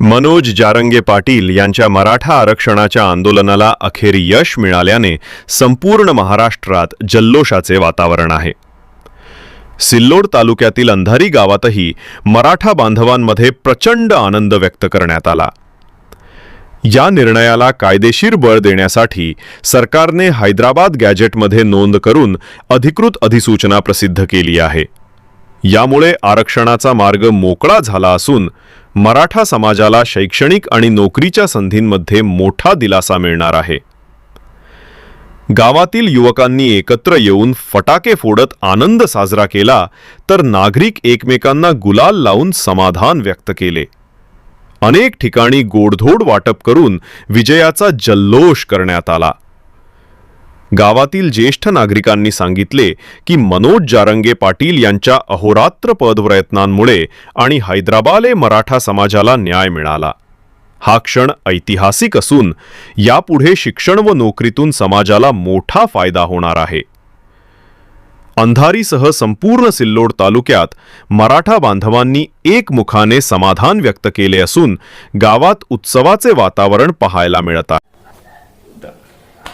मनोज जारंगे पाटील यांच्या मराठा आरक्षणाच्या आंदोलनाला अखेर यश मिळाल्याने संपूर्ण महाराष्ट्रात जल्लोषाचे वातावरण आहे. सिल्लोड तालुक्यातील अंधारी गावातही मराठा बांधवांमध्ये प्रचंड आनंद व्यक्त करण्यात आला. या निर्णयाला कायदेशीर बळ देण्यासाठी सरकारने हैदराबाद गॅजेटमध्ये नोंद करून अधिकृत अधिसूचना प्रसिद्ध केली आहे. यामुळे आरक्षणाचा मार्ग मोकळा झाला असून मराठा समाजाला शैक्षणिक आणि नोकरीच्या संधींमध्ये मोठा दिलासा मिळणार आहे. गावातील युवकांनी एकत्र येऊन फटाके फोडत आनंद साजरा केला तर नागरिक एकमेकांना गुलाल लावून समाधान व्यक्त केले. अनेक ठिकाणी गोडधोड वाटप करून विजयाचा जल्लोष करण्यात आला. गावातील ज्येष्ठ नागरिकांनी सांगितले की मनोज जारंगे पाटील यांच्या अहोरात्र पदप्रयत्नांमुळे आणि हैदराबाले मराठा समाजाला न्याय मिळाला. हा क्षण ऐतिहासिक असून यापुढे शिक्षण व नोकरीतून समाजाला मोठा फायदा होणार आहे. अंधारीसह संपूर्ण सिल्लोड तालुक्यात मराठा बांधवांनी एकमुखाने समाधान व्यक्त केले असून गावात उत्सवाचे वातावरण पाहायला मिळत आहे.